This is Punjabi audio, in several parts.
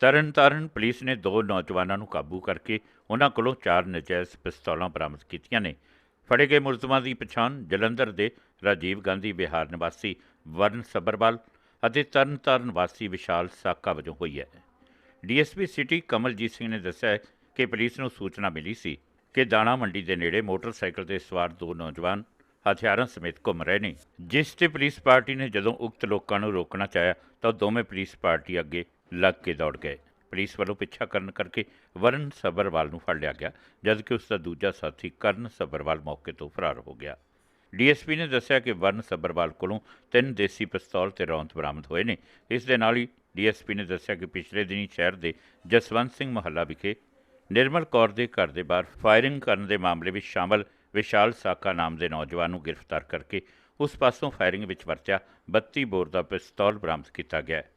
ਤਰਨਤਾਰਨ ਪੁਲਿਸ ਨੇ ਦੋ ਨੌਜਵਾਨਾਂ ਨੂੰ ਕਾਬੂ ਕਰਕੇ ਉਹਨਾਂ ਕੋਲੋਂ ਚਾਰ ਨਜਾਇਜ਼ ਪਿਸਤੌਲਾਂ ਬਰਾਮਦ ਕੀਤੀਆਂ ਨੇ। ਫੜੇ ਗਏ ਮੁਲਜ਼ਮਾਂ ਦੀ ਪਛਾਣ ਜਲੰਧਰ ਦੇ ਰਾਜੀਵ ਗਾਂਧੀ ਬਿਹਾਰ ਨਿਵਾਸੀ ਵਰਨ ਸੱਬਰਵਾਲ ਅਤੇ ਤਰਨਤਾਰਨ ਵਾਸੀ ਵਿਸ਼ਾਲ ਸਾਕਾ ਵਜੋਂ ਹੋਈ ਹੈ। ਡੀਐਸਪੀ ਸਿਟੀ ਕਮਲਜੀਤ ਸਿੰਘ ਨੇ ਦੱਸਿਆ ਕਿ ਪੁਲਿਸ ਨੂੰ ਸੂਚਨਾ ਮਿਲੀ ਸੀ ਕਿ ਦਾਣਾ ਮੰਡੀ ਦੇ ਨੇੜੇ ਮੋਟਰਸਾਈਕਲ ਤੇ ਸਵਾਰ ਦੋ ਨੌਜਵਾਨ ਹਥਿਆਰਾਂ ਸਮੇਤ ਘੁੰਮ ਰਹੇ ਨੇ। ਜਿਸ ਤੇ ਪੁਲਿਸ ਪਾਰਟੀ ਨੇ ਜਦੋਂ ਉਕਤ ਲੋਕਾਂ ਨੂੰ ਰੋਕਣਾ ਚਾਹਿਆ ਤਾਂ ਦੋਵੇਂ ਪੁਲਿਸ ਪਾਰਟੀ ਅੱਗੇ ਲੱਗ ਕੇ ਦੌੜ ਗਏ। ਪੁਲਿਸ ਵੱਲੋਂ ਪਿੱਛਾ ਕਰਨ ਕਰਕੇ ਵਰਨ ਸੱਬਰਵਾਲ ਨੂੰ ਫੜ ਲਿਆ ਗਿਆ, ਜਦਕਿ ਉਸ ਦਾ ਦੂਜਾ ਸਾਥੀ ਕਰਨ ਸੱਬਰਵਾਲ ਮੌਕੇ ਤੋਂ ਫਰਾਰ ਹੋ ਗਿਆ। ਡੀਐਸਪੀ ਨੇ ਦੱਸਿਆ ਕਿ ਵਰਨ ਸੱਬਰਵਾਲ ਕੋਲੋਂ ਤਿੰਨ ਦੇਸੀ ਪਿਸਤੌਲ ਤੇ ਰੌਂਦ ਬਰਾਮਦ ਹੋਏ ਨੇ। ਇਸ ਦੇ ਨਾਲ ਹੀ ਡੀਐਸਪੀ ਨੇ ਦੱਸਿਆ ਕਿ ਪਿਛਲੇ ਦਿਨੀ ਸ਼ਹਿਰ ਦੇ ਜਸਵੰਤ ਸਿੰਘ ਮਹੱਲਾ ਵਿਖੇ ਨਿਰਮਲ ਕੌਰ ਦੇ ਘਰ ਦੇ ਬਾਹਰ ਫਾਇਰਿੰਗ ਕਰਨ ਦੇ ਮਾਮਲੇ ਵਿੱਚ ਸ਼ਾਮਲ ਵਿਸ਼ਾਲ ਸਾਕਾ ਨਾਮ ਦੇ ਨੌਜਵਾਨ ਨੂੰ ਗ੍ਰਿਫਤਾਰ ਕਰਕੇ ਉਸ ਪਾਸੋਂ ਫਾਇਰਿੰਗ ਵਿੱਚ ਵਰਤਿਆ 32 ਬੋਰ ਦਾ ਪਿਸਤੌਲ ਬਰਾਮਦ ਕੀਤਾ ਗਿਆ ਹੈ।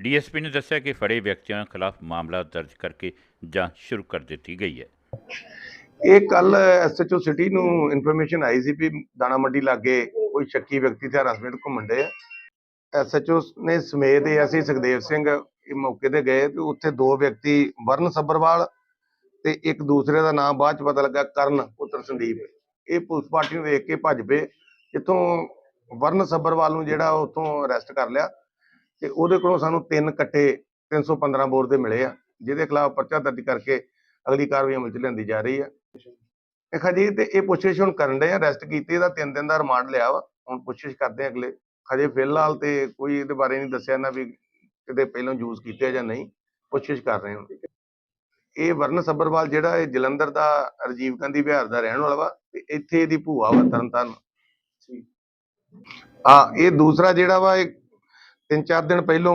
ਡੀਐਸਪੀ ਨੇ ਦੱਸਿਆ ਕਿ ਫੜੇ ਵਿਅਕਤੀਆਂ ਖਿਲਾਫ ਮਾਮਲਾ ਦਰਜ ਕਰਕੇ ਜਾਂਚ ਸ਼ੁਰੂ ਕਰ ਦਿੱਤੀ ਗਈ ਹੈ। ਇਹ ਕੱਲ ਐਸਐਚਓ ਸਿਟੀ ਨੂੰ ਇਨਫੋਰਮੇਸ਼ਨ ਆਈ ਸੀ ਵੀ ਦਾਣਾ ਮੰਡੀ ਲਾਗੇ ਕੋਈ ਸ਼ੱਕੀ ਵਿਅਕਤੀ ਤੇ ਹਰਾਸਮੈਂਟ ਘੁੰਮਣ ਦੇ ਆ ਐਸਐਚਓ ਨੇ ਸਮੇਤ ਐਸੀ ਸੁਖਦੇਵ ਸਿੰਘ ਇਹ ਮੌਕੇ ਤੇ ਗਏ ਤੇ ਉੱਥੇ ਦੋ ਵਿਅਕਤੀ ਵਰਨ ਸੱਬਰਵਾਲ ਤੇ ਇੱਕ ਦੂਸਰੇ ਦਾ ਨਾਮ ਬਾਅਦ ਚ ਪਤਾ ਲੱਗਾ ਕਰਨ ਪੁੱਤਰ ਸੰਦੀਪ। ਇਹ ਪੁਲਿਸ ਪਾਰਟੀ ਨੂੰ ਵੇਖ ਕੇ ਭੱਜ ਪਏ। ਜਿੱਥੋਂ ਵਰਨ ਸੱਬਰਵਾਲ ਨੂੰ ਜਿਹੜਾ ਉੱਥੋਂ ਅਰੈਸਟ ਕਰ ਲਿਆ ਤੇ ਉਹਦੇ ਕੋਲੋਂ ਸਾਨੂੰ ਤਿੰਨ ਕੱਟੇ 315 ਬੋਰ ਦੇ ਮਿਲੇ ਆ ਜਿਹਦੇ ਖਿਲਾਫ ਪਰਚਾ ਦਰਜ ਕਰਕੇ ਅਗਲੀ ਕਾਰਵਾਈ ਅਮਲ ਚ ਲਿਆਂਦੀ ਜਾ ਰਹੀ ਆ। ਦੇਖਾ ਜੀ ਤੇ ਇਹ ਪੁੱਛਿਸ਼ ਹੁਣ ਕਰਨ ਦੇ ਆ ਅਰੈਸਟ ਕੀਤੇ ਇਹਦਾ ਤਿੰਨ ਦਿਨ ਦਾ ਰਿਮਾਂਡ ਲਿਆ ਵਾ ਹੁਣ ਪੁੱਛਿਸ਼ ਕਰਦੇ ਆ ਅਗਲੇ। ਹਜੇ ਫਿਲਹਾਲ ਤੇ ਕੋਈ ਇਹਦੇ ਬਾਰੇ ਨਹੀਂ ਦੱਸਿਆ ਨਾ ਵੀ ਕਿਤੇ ਪਹਿਲਾਂ ਯੂਜ਼ ਕੀਤੇ ਆ ਜਾਂ ਨਹੀਂ ਪੁੱਛਿਸ਼ ਕਰ ਰਹੇ ਹਾਂ ਇਹ ਵਰਨ ਸੱਬਰਵਾਲ ਜਿਹੜਾ ਇਹ ਜਲੰਧਰ ਦਾ ਰਾਜੀਵ ਗਾਂਧੀ ਵਿਹਾਰ ਦਾ ਰਹਿਣ ਵਾਲਾ ਵਾ ਤੇ ਇੱਥੇ ਇਹਦੀ ਭੂਆ ਵਾ ਤਰਨਤਾਰਨ। ਹਾਂ ਇਹ ਦੂਸਰਾ ਜਿਹੜਾ ਵਾ ਇਹ ਤਿੰਨ ਚਾਰ ਦਿਨ ਪਹਿਲੋਂ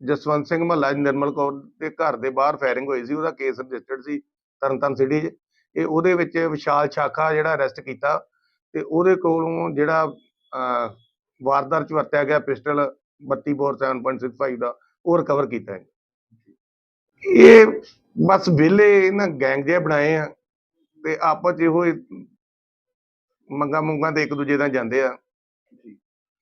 ਜਸਵੰਤ ਸਿੰਘ ਮਹੱਲਾ ਨਿਰਮਲ ਕੌਰ ਦੇ ਘਰ ਦੇ ਬਾਹਰ ਫਾਇਰਿੰਗ ਹੋਈ ਸੀ ਉਹਦਾ ਕੇਸ ਰਜਿਸਟਰਡ ਸੀ ਤਰਨਤਾਰਨ ਸਿਟੀ 'ਚ। ਇਹ ਉਹਦੇ ਵਿੱਚ ਵਿਸ਼ਾਲ ਸ਼ਾਖਾ ਜਿਹੜਾ ਅਰੈਸਟ ਕੀਤਾ ਤੇ ਉਹਦੇ ਕੋਲੋਂ ਜਿਹੜਾ ਅਹ, ਵਾਰਦਾਤ 'ਚ ਵਰਤਿਆ ਗਿਆ ਪਿਸਟਲ 32 ਬੋਰ 7.65 ਦਾ ਉਹ ਰਿਕਵਰ ਕੀਤਾ ਹੈ। ਇਹ ਬਸ ਵਿਹਲੇ ਇਹਨਾਂ ਗੈਂਗ ਜਿਹੇ ਬਣਾਏ ਆ ਤੇ ਆਪਸ 'ਚ ਇਹੋ ਹੀ ਮੰਗਾ ਮੁੰਗਾ ਤੇ ਇੱਕ ਦੂਜੇ ਨਾਲ ਜਾਂਦੇ ਆ।